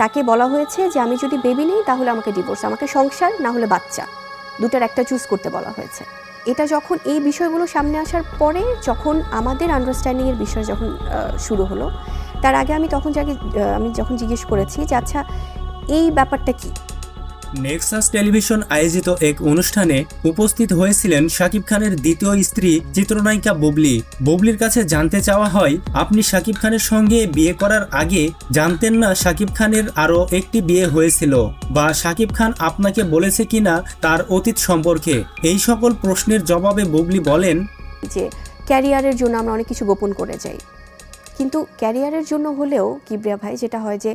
তাকে বলা হয়েছে যে আমি যদি বেবি নেই তাহলে আমাকে ডিভোর্স আমাকে সংসার, না হলে বাচ্চা। দুটার একটা চুজ করতে বলা হয়েছে। এটা যখন এই বিষয়গুলো সামনে আসার পরে যখন আমাদের আন্ডারস্ট্যান্ডিংয়ের বিষয় যখন শুরু হলো, তার আগে আমি তখন যাকে আমি যখন জিজ্ঞেস করেছি যে আচ্ছা এই ব্যাপারটা কি? নেক্সাস টেলিভিশন আয়োজিত এক অনুষ্ঠানে উপস্থিত হয়েছিলেন শাকিব খানের দ্বিতীয় স্ত্রী চিত্রনায়িকা বুবলি। বুবলির কাছে জানতে চাওয়া হয়, আপনি শাকিব খানের সঙ্গে বিয়ে করার আগে জানতেন না শাকিব খানের আরও একটি বিয়ে হয়েছিল বা শাকিব খান আপনাকে বলেছে কিনা তার অতীত সম্পর্কে। এই সকল প্রশ্নের জবাবে বুবলি বলেন, যে ক্যারিয়ারের জন্য আমরা অনেক কিছু গোপন করে যাই। কিন্তু ক্যারিয়ারের জন্য হলেও কিবরিয়া ভাই, যেটা হয় যে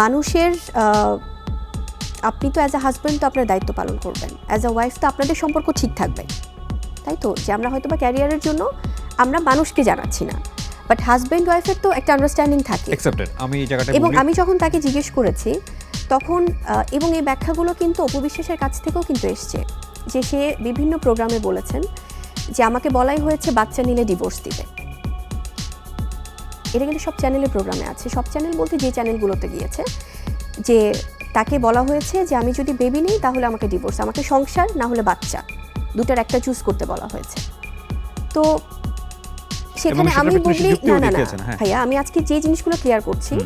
মানুষের আপনি তো অ্যাজ আ হাজব্যান্ড তো আপনার দায়িত্ব পালন করবেন। অ্যাজ আ ওয়াইফ তো আপনাদের সম্পর্ক ঠিক থাকবে। তাই তো? যে আমরা হয়তো বা ক্যারিয়ারের জন্য আমরা মানুষকে জানাচ্ছি না। বাট হাজব্যান্ড ওয়াইফের তো একটা আন্ডারস্ট্যান্ডিং থাকে। আমি এবং আমি যখন তাকে জিজ্ঞেস করেছি তখন এবং এই ব্যাখ্যাগুলো কিন্তু অপবিশ্বাসের কাছ থেকেও কিন্তু এসছে যে সে বিভিন্ন প্রোগ্রামে বলেছেন যে আমাকে বলাই হয়েছে বাচ্চা নিলে ডিভোর্স দিবে এটা কিন্তু সব চ্যানেলের প্রোগ্রামে আছে। সব চ্যানেল বলতে যে চ্যানেলগুলোতে গিয়েছে যে তাকে বলা হয়েছে যে আমি যদি বেবি নেই তাহলে আমাকে ডিভোর্স আমাকে সংসার না হলে বাচ্চা। দুটার একটা চুজ করতে বলা হয়েছে। তো সেখানে আমি বলি না না না হ্যাঁ। ভাইয়া আমি আজকে যে জিনিসগুলো ক্লিয়ার করছি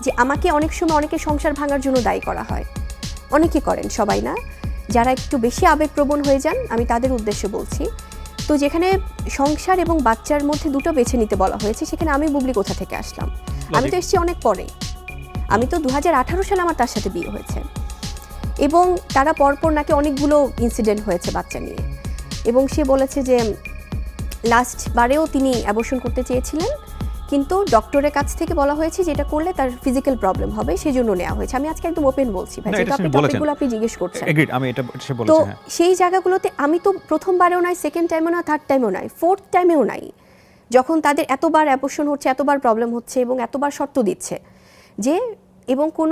যে আমাকে অনেক সময় অনেকে সংসার ভাঙার জন্য দায়ী করা হয়। অনেকে করেন সবাই না। যারা একটু বেশি আবেগপ্রবণ হয়ে যান আমি তাদের উদ্দেশ্যে বলছি। তো যেখানে সংসার এবং বাচ্চার মধ্যে দুটো বেছে নিতে বলা হয়েছে সেখানে আমি বুবলি কোথা থেকে আসলাম? আমি তো এসেছি অনেক পরে। আমি তো দু হাজার আঠারো সালে আমার তার সাথে বিয়ে হয়েছে। এবং তারা পরপর নাকি অনেকগুলো ইনসিডেন্ট হয়েছে বাচ্চা নিয়ে। এবং সে বলেছে যে লাস্ট বারেও তিনি অ্যাবর্শন করতে চেয়েছিলেন কিন্তু ডক্টরের কাছ থেকে বলা হয়েছে যে এটা করলে তার ফিজিক্যাল প্রবলেম হবে সেজন্য নেওয়া হয়েছে। আমি আজকে একদম ওপেন বলছি ভাই এটা আপনি টপিকগুলো আপনি জিজ্ঞেস করছেন। আমি এটা সে তো হ্যাঁ। সেই জায়গাগুলোতে আমি তো প্রথমবারেও নাই সেকেন্ড টাইমেও না থার্ড টাইমও নাই ফোর্থ টাইমেও নাই যখন তাদের এতবার অ্যাবর্শন হচ্ছে এতবার প্রবলেম হচ্ছে এবং এতবার শর্ত দিচ্ছে যে এবং কোনো